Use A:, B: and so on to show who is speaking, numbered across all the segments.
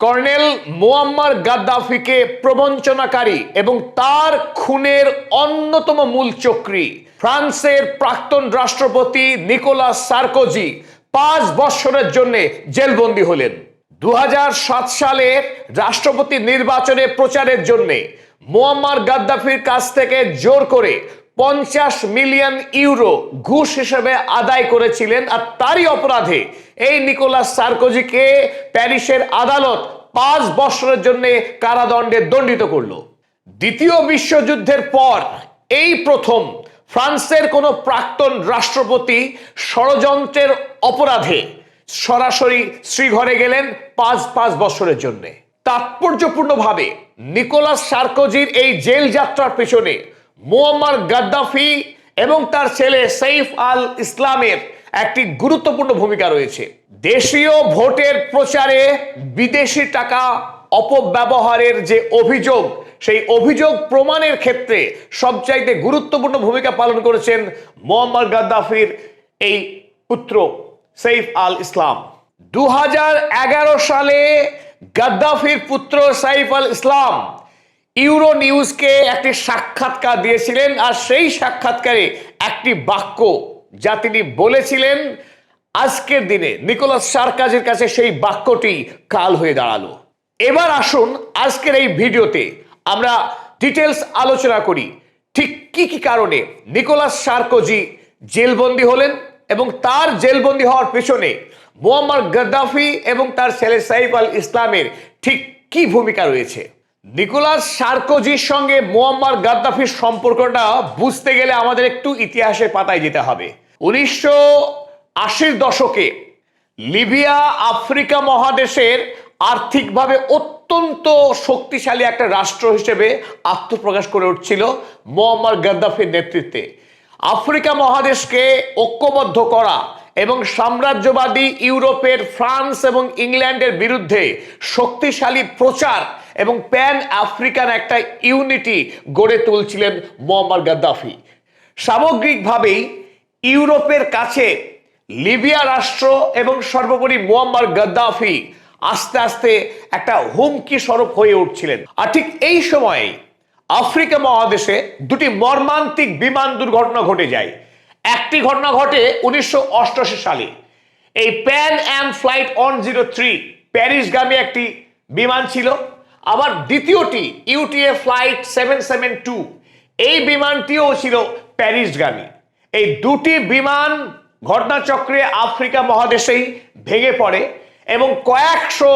A: Colonel Muammar গাদ্দাফিকে প্রবঞ্চনাকারী এবং তার খুনের অন্যতম মূল চক্রী ফ্রান্সের প্রাক্তন রাষ্ট্রপতি নিকোলাস সার্কোজি পাঁচ বৎসরের জন্য জেলবন্দি হলেন। দু হাজার সাত সালে রাষ্ট্রপতি নির্বাচনে প্রচারের জন্যে মোয়াম্মার গাদ্দাফির কাছ থেকে জোর করে পঞ্চাশ মিলিয়ন ইউরো ঘুষ হিসেবে আদায় করেছিলেন আর তারই অপরাধে এই নিকোলাস সার্কোজিকে প্যারিসের আদালত পাঁচ বছরের জন্য কারাদণ্ডে দণ্ডিত করল। দ্বিতীয় বিশ্বযুদ্ধের পর এই প্রথম ফ্রান্সের কোনো প্রাক্তন রাষ্ট্রপতি ষড়যন্ত্রের অপরাধে সরাসরি শ্রীঘরে গেলেন পাঁচ পাঁচ বছরের জন্য। তাৎপর্যপূর্ণভাবে নিকোলাস সার্কোজির এই জেল যাত্রার পেছনে মোয়াম্মার গাদ্দাফি এবং তার ছেলে সৈফ আল ইসলামের একটি গুরুত্বপূর্ণ ভূমিকা রয়েছে। দেশীয় ভোটের প্রচারে বিদেশি টাকা অপব্যবহারের যে অভিযোগ, সেই অভিযোগ প্রমাণের ক্ষেত্রে সবচাইতে গুরুত্বপূর্ণ ভূমিকা পালন করেছেন মোহাম্মদ গাদ্দাফির এই পুত্র সৈফ আল ইসলাম। দু হাজার এগারো সালে গাদ্দাফির পুত্র সাইফ আল ইসলাম ইউরো নিউজকে একটি সাক্ষাৎকার দিয়েছিলেন আর সেই সাক্ষাৎকারে একটি বাক্য যা তিনি বলেছিলেন, আজকের দিনে নিকোলাস সার্কাজের কাছে সেই বাক্যটি কাল হয়ে দাঁড়াল। এবার আসুন আজকের এই ভিডিওতে আমরা ডিটেলস আলোচনা করি, ঠিক কি কি কারণে নিকোলাস সার্কোজি জেলবন্দি হলেন এবং তার জেলবন্দি হওয়ার পেছনে মোহাম্মদ গাদ্দাফি এবং তার ছেলে সাইফ আল ইসলামের ঠিক কি ভূমিকা রয়েছে? নিকোলাস সার্কোজির সঙ্গে মোয়াম্মার গাদ্দাফির সম্পর্কটা বুঝতে গেলে আমাদের একটু ইতিহাসের পাতায় যেতে হবে। উনিশশো আশির দশকে লিবিয়া আফ্রিকা মহাদেশের আর্থিকভাবে অত্যন্ত শক্তিশালী একটা রাষ্ট্র হিসেবে আত্মপ্রকাশ করে উঠছিল মোয়াম্মার গাদ্দাফির নেতৃত্বে। আফ্রিকা মহাদেশকে ঐক্যবদ্ধ করা এবং সাম্রাজ্যবাদী ইউরোপের, ফ্রান্স এবং ইংল্যান্ডের বিরুদ্ধে শক্তিশালী প্রচার এবং প্যান আফ্রিকান একটা ইউনিটি গড়ে তুলছিলেন মোয়াম্মার গাদ্দাফি সামগ্রিকভাবেই ইউরোপের কাছে লিবিয়া রাষ্ট্র এবং সর্বোপরি মোয়াম্মার গাদ্দাফি আস্তে আস্তে একটা হুমকি স্বরূপ হয়ে উঠছিলেন। আর ঠিক এই সময়ে আফ্রিকা মহাদেশে দুটি মর্মান্তিক বিমান দুর্ঘটনা ঘটে যায়। একটি ঘটনা ঘটে উনিশশো অষ্টআশি সালে। এই Pan Am flight one zero three প্যারিসগামী একটি বিমান ছিল। আবার দ্বিতীয়টি UTA flight seven seven two এই বিমানটিও ছিল প্যারিসগামী। এই দুটি বিমান ঘটনাচক্রে আফ্রিকা মহাদেশেই ভেঙে পড়ে এবং কয়েকশো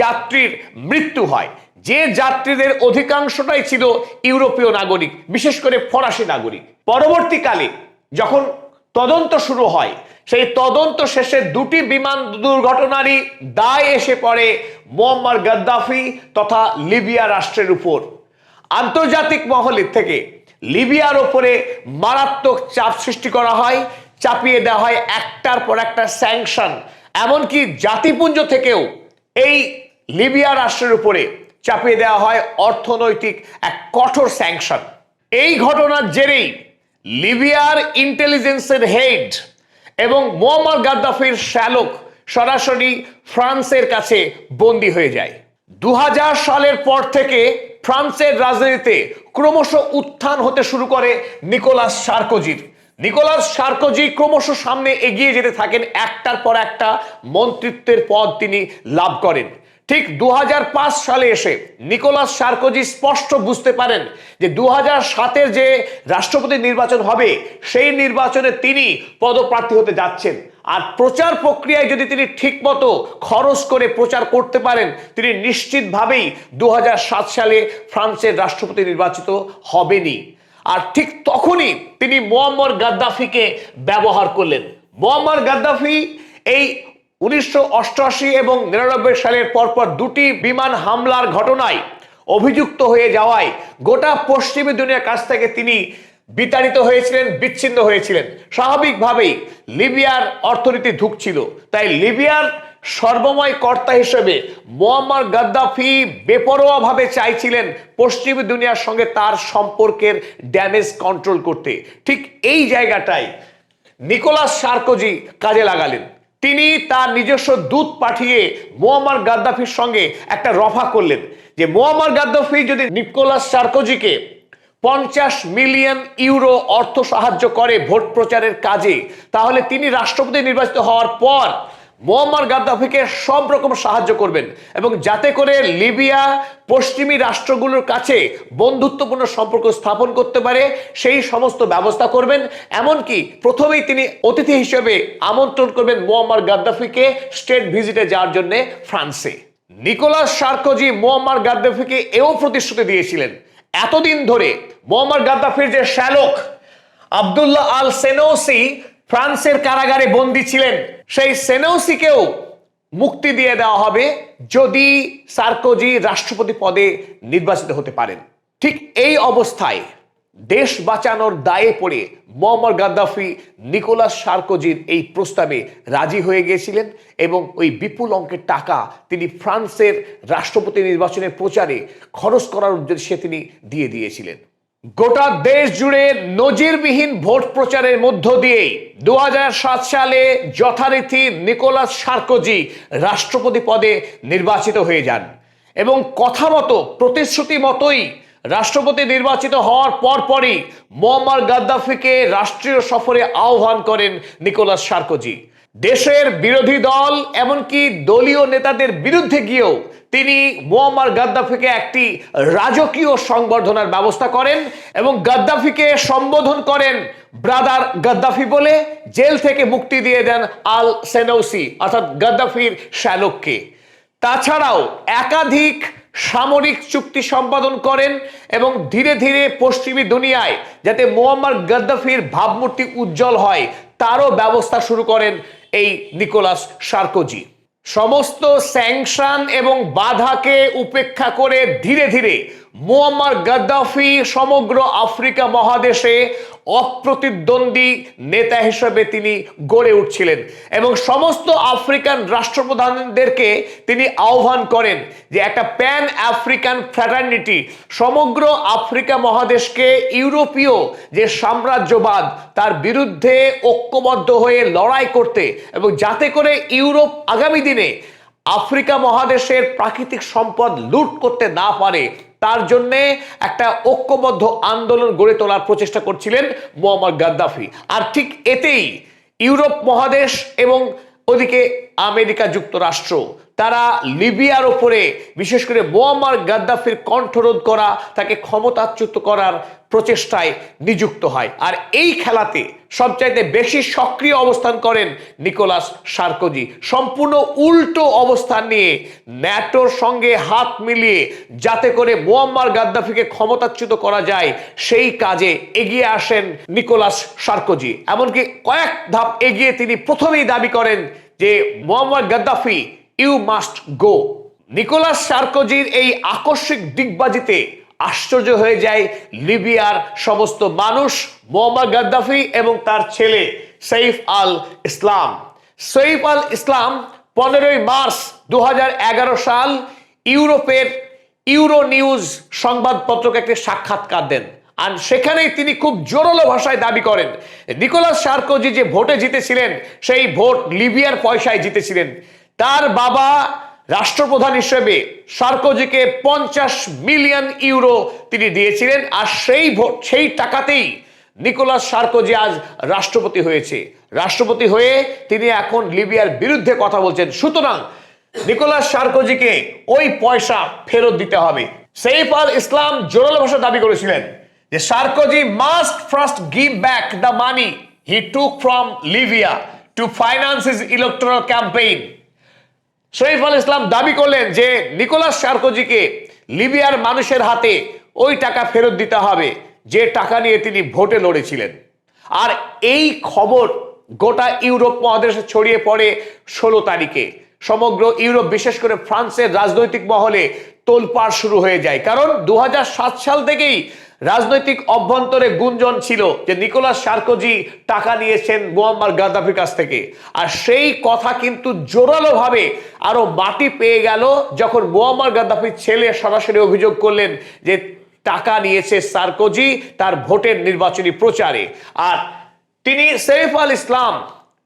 A: যাত্রীর মৃত্যু হয়। যে যাত্রীদের অধিকাংশটাই ছিল ইউরোপীয় নাগরিক, বিশেষ করে ফরাসি নাগরিক। পরবর্তীকালে যখন তদন্ত শুরু হয় সেই তদন্ত শেষে দুটি বিমান দুর্ঘটনারই দায় এসে পড়ে মোয়াম্মার গাদ্দাফি তথা লিবিয়া রাষ্ট্রের উপর। আন্তর্জাতিক মহলের থেকে লিবিয়ার ওপরে মারাত্মক চাপ সৃষ্টি করা হয়, চাপিয়ে দেওয়া হয় একটার পর একটা স্যাংশন। এমনকি জাতিপুঞ্জ থেকেও এই লিবিয়া রাষ্ট্রের উপরে চাপিয়ে দেওয়া হয় অর্থনৈতিক এক কঠোর স্যাংশন। এই ঘটনার জেরেই লিবিয়ার ইন্টেলিজেন্সের হেড এবং মোহাম্মদ গাদ্দাফির শ্যালক সরাসরি ফ্রান্সের কাছে বন্দি হয়ে যায়। দু হাজার সালের পর থেকে ফ্রান্সের রাজনীতিতে ক্রমশ উত্থান হতে শুরু করে নিকোলাস সার্কোজির। নিকোলাস সার্কোজি ক্রমশ সামনে এগিয়ে যেতে থাকেন একটার পর একটা মন্ত্রিত্বের পদ তিনি লাভ করেন। ঠিক দু হাজার পাঁচ সালে এসে নিকোলাস সার্কোজি স্পষ্ট বুঝতে পারেন যে দু সাতের যে রাষ্ট্রপতি নির্বাচন হবে, সেই নির্বাচনে তিনি পদপ্রার্থী হতে যাচ্ছেন। আর প্রচার প্রক্রিয়ায় যদি তিনি ঠিকমতো খরচ করে প্রচার করতে পারেন, তিনি নিশ্চিতভাবেই দু হাজার সাত সালে ফ্রান্সের রাষ্ট্রপতি নির্বাচিত হবেনি আর ঠিক তখনই তিনি মোয়াম্মর গাদ্দাফিকে ব্যবহার করলেন। মোয়াম্মর গাদ্দাফি এই উনিশশো অষ্টআশি এবং নিরানব্বই সালের পরপর দুটি বিমান হামলার ঘটনায় অভিযুক্ত হয়ে যাওয়ায় গোটা পশ্চিমী দুনিয়ার কাছ থেকে তিনি বিতাড়িত হয়েছিলেন, বিচ্ছিন্ন হয়েছিলেন। স্বাভাবিকভাবেই লিবিয়ার অর্থনীতি ধুকছিল। তাই লিবিয়ার সর্বময় কর্তা হিসেবে মোয়াম্মার গাদ্দাফি বেপরোয়াভাবে চাইছিলেন পশ্চিমী দুনিয়ার সঙ্গে তার সম্পর্কের ড্যামেজ কন্ট্রোল করতে। ঠিক এই জায়গাটায় নিকোলাস সার্কোজি কাজে লাগালেন। তিনি তার নিজস্ব দূত পাঠিয়ে মোয়াম্মার গাদ্দাফির সঙ্গে একটা রফা করলেন। যে মোয়াম্মার গাদ্দাফি যদি নিকোলাস সার্কোজিকে পঞ্চাশ মিলিয়ন ইউরো অর্থ সাহায্য করে ভোট প্রচারের কাজে, তাহলে তিনি রাষ্ট্রপতি নির্বাচিত হওয়ার পর মোয়াম্মার গাদ্দাফিকে সব রকম সাহায্য করবেন এবং যাতে করে লিবিয়া পশ্চিমী রাষ্ট্রগুলোর কাছে বন্ধুত্বপূর্ণ সম্পর্ক স্থাপন করতে পারে, সেই সমস্ত ব্যবস্থা করবেন। এমনকি প্রথমেই তিনি অতিথি হিসেবে আমন্ত্রণ করবেন মোয়াম্মার গাদ্দাফিকে স্টেট ভিজিটে যাওয়ার জন্য ফ্রান্সে। নিকোলাস সার্কোজি মোয়াম্মার গাদ্দাফিকে এও প্রতিশ্রুতি দিয়েছিলেন। এতদিন ধরে মোহাম্মদ গাদ্দাফির যে শ্যালক আবদুল্লাহ আল সেনোসি ফ্রান্সের কারাগারে বন্দী ছিলেন। সেই সেনৌসিকেও মুক্তি দিয়ে দেওয়া হবে যদি সার্কোজি রাষ্ট্রপতি পদে নির্বাচিত হতে পারেন। ঠিক এই অবস্থায় দেশ বাঁচানোর দায়ে পড়ে মোহাম্মদ গাদ্দাফি নিকোলাস সার্কোজির এই প্রস্তাবে রাজি হয়ে গিয়েছিলেন এবং ওই বিপুল অঙ্কের টাকা তিনি ফ্রান্সের রাষ্ট্রপতি নির্বাচনের প্রচারে খরচ করার উদ্দেশ্যে তিনি দিয়ে দিয়েছিলেন। গোটা দেশ জুড়ে নজিরবিহীন ভোট প্রচারের মধ্য দিয়েই দু সালে যথারীতি নিকোলাস সার্কোজি রাষ্ট্রপতি পদে নির্বাচিত হয়ে যান এবং কথা মতো, প্রতিশ্রুতি মতোই রাষ্ট্রপতি নির্বাচিত হওয়ার পরপরই মোয়াম্মার গাদ্দাফিকে রাষ্ট্রীয় সফরে আহ্বান করেন নিকোলাস সার্কোজি। দেশের বিরোধী দল, এমনকি দলীয় নেতাদের বিরুদ্ধে গিয়েও তিনি মোয়াম্মার গাদ্দাফিকে একটি রাজকীয় সংবর্ধনার ব্যবস্থা করেন এবং গাদ্দাফিকে সম্বোধন করেন ব্রাদার গাদ্দাফি বলে জেল থেকে মুক্তি দিয়ে দেন আল সেনৌসি, অর্থাৎ গাদ্দাফির শ্যালককে। তাছাড়াও একাধিক সামরিক চুক্তি সম্পাদন করেন এবং ধীরে ধীরে পশ্চিমী দুনিয়ায় যাতে মোয়াম্মার গাদ্দাফির ভাবমূর্তি উজ্জ্বল হয়, তারও ব্যবস্থা শুরু করেন এই নিকোলাস সার্কোজি। সমস্ত স্যাংশন এবং বাধাকে উপেক্ষা করে ধীরে ধীরে মোয়াম্মার গাদ্দাফি সমগ্র আফ্রিকা মহাদেশে অপ্রতিদ্বন্দ্বী নেতা হিসেবে তিনি গড়ে উঠছিলেন এবং সমস্ত আফ্রিকান রাষ্ট্রপ্রধানদেরকে তিনি আহ্বান করেন যে একটা প্যান আফ্রিকান ফ্র্যাটার্নিটি, সমগ্র আফ্রিকা মহাদেশকে ইউরোপীয় যে সাম্রাজ্যবাদ, তার বিরুদ্ধে ঐক্যবদ্ধ হয়ে লড়াই করতে এবং যাতে করে ইউরোপ আগামী দিনে আফ্রিকা মহাদেশের প্রাকৃতিক সম্পদ লুট করতে না পারে তার জন্যে একটা ঐক্যবদ্ধ আন্দোলন গড়ে তোলার প্রচেষ্টা করছিলেন মোহাম্মদ গাদ্দাফি। আর ঠিক এতেই ইউরোপ মহাদেশ এবং ওদিকে আমেরিকা যুক্তরাষ্ট্র, তারা লিবিয়ার ওপরে বিশেষ করে মোয়াম্মার গাদ্দাফির কণ্ঠরোধ করা, তাকে ক্ষমতাচ্যুত করার প্রচেষ্টায় নিযুক্ত হয়। আর এই খেলাতে সবচাইতে বেশি সক্রিয় অবস্থান করেন নিকোলাস সার্কোজি। সম্পূর্ণ উল্টো অবস্থান নিয়ে ন্যাটোর সঙ্গে হাত মিলিয়ে যাতে করে মোয়াম্মার গাদ্দাফিকে ক্ষমতাচ্যুত করা যায়, সেই কাজে এগিয়ে আসেন নিকোলাস সার্কোজি। এমনকি কয়েক ধাপ এগিয়ে তিনি প্রথমেই দাবি করেন যে Mohammad Gaddafi, you must go. Nicolas সার্কোজির এই আকস্মিক দিগবাজিতে আশ্চর্য হয়ে যায় লিবিয়ার সমস্ত মানুষ, মোহাম্মদ গাদ্দাফি এবং তার ছেলে সৈফ আল ইসলাম। সৈফ আল ইসলাম পনেরোই মার্চ দু হাজার এগারো সাল ইউরোপের ইউরো নিউজ সংবাদপত্রকে একটি সাক্ষাৎকার দেন। আর সেখানেই তিনি খুব জোরালো ভাষায় দাবি করেন, নিকোলাস সার্কোজি যে ভোটে জিতেছিলেন, সেই ভোট লিবিয়ার পয়সায় জিতেছিলেন। তার বাবা রাষ্ট্রপ্রধান হিসেবে সার্কোজিকে পঞ্চাশ মিলিয়ন ইউরো তিনি দিয়েছিলেন, আর সেই সেই টাকাতেই নিকোলাস সার্কোজি আজ রাষ্ট্রপতি হয়েছে। রাষ্ট্রপতি হয়ে তিনি এখন লিবিয়ার বিরুদ্ধে কথা বলছেন। সুতরাং নিকোলাস সার্কোজিকে ওই পয়সা ফেরত দিতে হবে। সেইফ আল ইসলাম জোরালো ভাষা দাবি করেছিলেন যে Sarkozy must first give back the money he took from Libya to finance his electoral campaign. Sharif al Islam দাবি করলেন যে নিকোলাস সার্কোজিকে লিবিয়ার মানুষের হাতে ওই টাকা ফেরত দিতে হবে, যে টাকা নিয়ে তিনি ভোটে লড়েছিলেন। আর এই খবর গোটা ইউরোপ মহাদেশে ছড়িয়ে পড়ে ষোলো তারিখে। সমগ্র ইউরোপ, বিশেষ করে ফ্রান্সের রাজনৈতিক মহলে তোলপাড় শুরু হয়ে যায়। কারণ দু হাজার সাত সাল থেকেই রাজনৈতিক অভ্যন্তরে গুঞ্জন ছিল যে নিকোলাস সার্কোজি টাকা নিয়েছেন মোয়াম্মার গাদ্দাফির কাছ থেকে। আর সেই কথা কিন্তু জোরালোভাবে আরও মাটি পেয়ে গেল যখন মোয়াম্মার গাদ্দাফির ছেলে সরাসরি অভিযোগ করলেন যে টাকা নিয়েছে সার্কোজি তার ভোটের নির্বাচনী প্রচারে। আর তিনি সেফ আল ইসলাম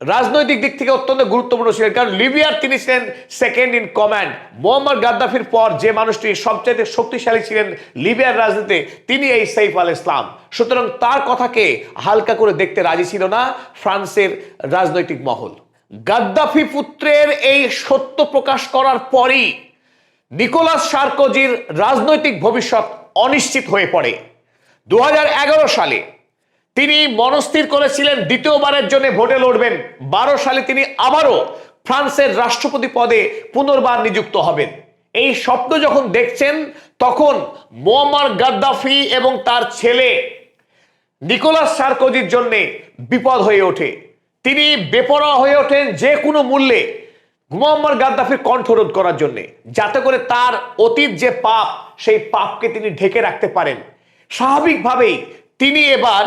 A: রাজনৈতিক দিক থেকে অত্যন্ত গুরুত্বপূর্ণ ছিলেন, কারণ লিবিয়ার তিনি ছিলেন সেকেন্ড ইন কমান্ড মোহাম্মদ গাদ্দাফির পর যে মানুষটি সবচেয়ে শক্তিশালী ছিলেন লিবিয়ার রাজনীতিতে, তিনি এই সাইফ আল ইসলাম। সুতরাং তার কথাকে হালকা করে দেখতে রাজি ছিল না ফ্রান্সের রাজনৈতিক মহল। গাদ্দাফি পুত্রের এই সত্য প্রকাশ করার পরই নিকোলাস সার্কোজির রাজনৈতিক ভবিষ্যৎ অনিশ্চিত হয়ে পড়ে। দু হাজার এগারো সালে তিনি মনস্থির করেছিলেন দ্বিতীয়বারের জন্য ভোটে লড়বেন। বারো সালে তিনি আবারও ফ্রান্সের রাষ্ট্রপতি পদে পুনর্বার নিযুক্ত হবেন। এই স্বপ্ন যখন দেখছেন, তখন মোয়াম্মার গাদ্দাফি এবং তার ছেলে নিকোলাস সার্কোজির জন্যে বিপদ হয়ে ওঠে। তিনি বেপরোয়া হয়ে ওঠেন যে কোনো মূল্যে মোহাম্মদ গাদ্দাফির কণ্ঠরোধ করার জন্য, যাতে করে তার অতীত যে পাপ, সেই পাপকে তিনি ঢেকে রাখতে পারেন। স্বাভাবিকভাবেই তিনি এবার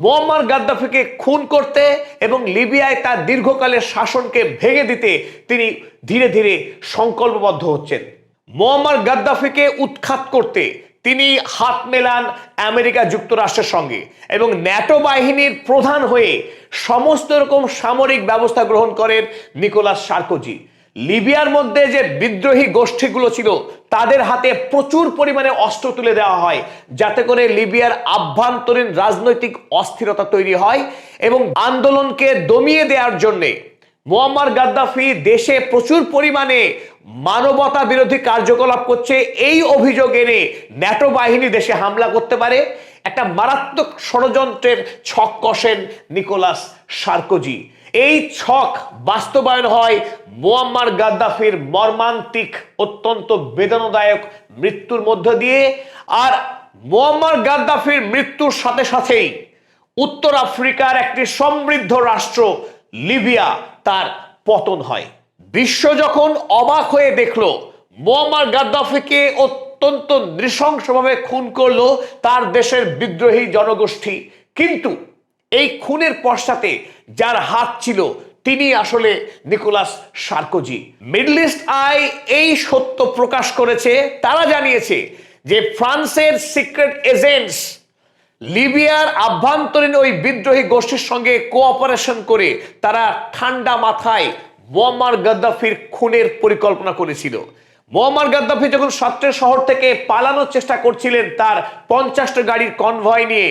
A: মোয়াম্মার গাদ্দাফিকে খুন করতে এবং লিবিয়ায় তার দীর্ঘকালের শাসনকে ভেঙে দিতে তিনি ধীরে ধীরে সংকল্পবদ্ধ হচ্ছেন। মোয়াম্মার গাদ্দাফিকে উৎখাত করতে তিনি হাত মেলান আমেরিকা যুক্তরাষ্ট্রের সঙ্গে এবং ন্যাটো বাহিনীর প্রধান হয়ে সমস্ত রকম সামরিক ব্যবস্থা গ্রহণ করেন নিকোলাস সার্কোজি। লিবিয়ার মধ্যে যে বিদ্রোহী গোষ্ঠীগুলো ছিল, তাদের হাতে প্রচুর পরিমাণে অস্ত্র তুলে দেওয়া হয়, যাতে করে লিবিয়ার আভ্যন্তরীণ রাজনৈতিক অস্থিরতা তৈরি হয় এবং আন্দোলনকে দমিয়ে দেওয়ার জন্যে মোয়াম্মার গাদ্দাফি দেশে প্রচুর পরিমাণে মানবতা বিরোধী কার্যকলাপ করছে। এই অভিযোগ এনে ন্যাটো বাহিনী দেশে হামলা করতে পারে। একটা মারাত্মক ষড়যন্ত্রের ছক কষেন নিকোলাস সার্কোজি। এই ছক বাস্তবায়ন হয় মোয়াম্মার গাদ্দাফির মর্মান্তিক, অত্যন্ত বেদনাদায়ক মৃত্যুর মধ্য দিয়ে। আর মোয়াম্মার গাদ্দাফির মৃত্যুর সাথে সাথেই উত্তর আফ্রিকার একটি সমৃদ্ধ রাষ্ট্র, লিবিয়া, তার পতন হয়। বিশ্ব যখন অবাক হয়ে দেখল, মোয়াম্মার গাদ্দাফিকে অত্যন্ত নৃশংসভাবে খুন করল তার দেশের বিদ্রোহী জনগোষ্ঠী। কিন্তু এই খুনের পশ্চাতে যার হাত ছিল তিনি আসলে Nicolas Sarkozy. Middle East Eye এই সত্য প্রকাশ করেছে, তারা জানিয়েছে যে ফ্রান্সের সিক্রেট এজেন্টস লিবিয়ার আভ্যন্তরীণ ওই বিদ্রোহী গোষ্ঠীর সঙ্গে কোঅপারেশন করে তারা ঠান্ডা মাথায় মোয়াম্মার গাদ্দাফির খুনের পরিকল্পনা করেছিল। মোয়াম্মার গাদ্দাফি যখন সাত্রের শহর থেকে পালানোর চেষ্টা করছিলেন, তার পঞ্চাশটা গাড়ির কনভয় নিয়ে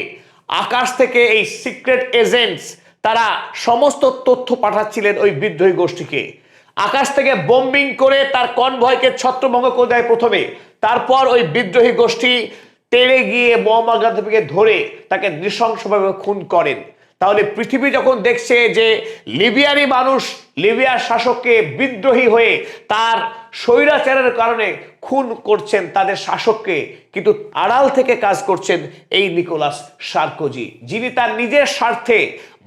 A: আকাশ থেকে এই সিক্রেট এজেন্টস তারা সমস্ত তথ্য পাঠাচ্ছিলেন ওই বিদ্রোহী গোষ্ঠীকে। আকাশ থেকে বোম্বিং করে তার কনভয়কে ছত্রভঙ্গ করে দেয় প্রথমে। তারপর ওই বিদ্রোহী গোষ্ঠী তেড়ে গিয়ে মোহাম্মদ গাদ্দাফিকে ধরে তাকে নৃশংসভাবে খুন করেন। তাহলে পৃথিবী যখন দেখছে যে লিবিয়ারই মানুষ, লিবিয়ার শাসককে বিদ্রোহী হয়ে তার স্বৈরাচারের কারণে খুন করছেন তাদের শাসককে, কিন্তু আড়াল থেকে কাজ করছেন এই নিকোলাস সার্কোজি। যিনি তার নিজের স্বার্থে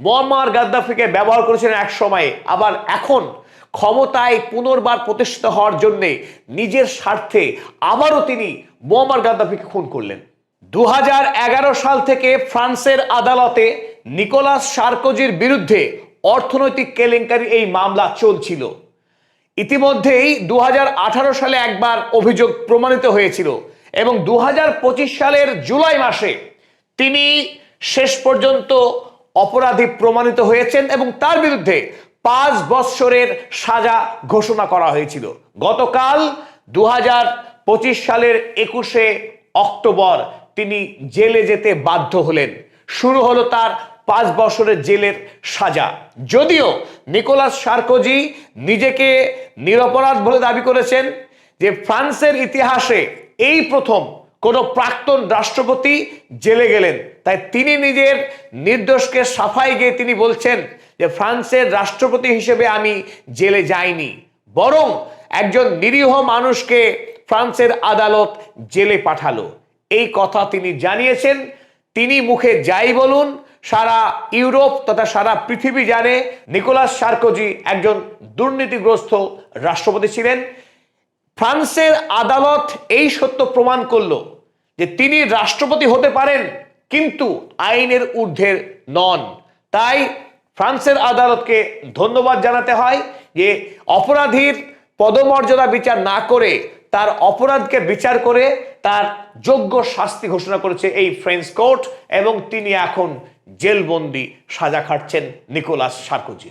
A: মোয়াম্মার গাদ্দাফিকে ব্যবহার করেছেন এক সময়ে, আবার এখন ক্ষমতায় পুনর্বার প্রতিষ্ঠিত হওয়ার জন্য নিজের স্বার্থে আবারও তিনি মোয়াম্মার গাদ্দাফিকে খুন করলেন। দু হাজার এগারো সাল থেকে ফ্রান্সের আদালতে নিকোলাস সার্কোজির বিরুদ্ধে অর্থনৈতিক কেলেঙ্কারি এই মামলা চলছিল। ইতিমধ্যেই দু হাজার আঠারো সালে একবার অভিযোগ প্রমাণিত হয়েছিল এবং দু হাজার পঁচিশ সালের জুলাই মাসে তিনি শেষ পর্যন্ত অপরাধী প্রমাণিত হয়েছেন এবং তার বিরুদ্ধে পাঁচ বৎসরের সাজা ঘোষণা করা হয়েছিল। গতকাল দু হাজার পঁচিশ সালের একুশে অক্টোবর তিনি জেলে যেতে বাধ্য হলেন। শুরু হলো তার পাঁচ বছরের জেলের সাজা। যদিও নিকোলাস সার্কোজি নিজেকে নিরপরাধ বলে দাবি করেছেন যে ফ্রান্সের ইতিহাসে এই প্রথম কোন প্রাক্তন রাষ্ট্রপতি জেলে গেলেন। তাই তিনি নিজের নির্দোষকে সাফাই গিয়ে তিনি বলছেন যে ফ্রান্সের রাষ্ট্রপতি হিসেবে আমি জেলে যাইনি, বরং একজন নিরীহ মানুষকে ফ্রান্সের আদালত জেলে পাঠালো। এই কথা তিনি জানিয়েছেন। তিনি মুখে যাই বলুন সারা ইউরোপ তথা সারা পৃথিবী জানে নিকোলাস সার্কোজি একজন দুর্নীতিগ্রস্ত রাষ্ট্রপতি ছিলেন। ফ্রান্সের আদালত এই সত্য প্রমাণ করল যে তিনি রাষ্ট্রপতি হতে পারেন, কিন্তু আইনের ঊর্ধ্বের নন। তাই ফ্রান্সের আদালতকে ধন্যবাদ জানাতে হয় যে অপরাধীর পদমর্যাদা বিচার না করে তার অপরাধকে বিচার করে তার যোগ্য শাস্তি ঘোষণা করেছে এই ফ্রেঞ্চ কোর্ট এবং তিনি এখন জেলবন্দি সাজা খাটছেন নিকোলাস সার্কোজি।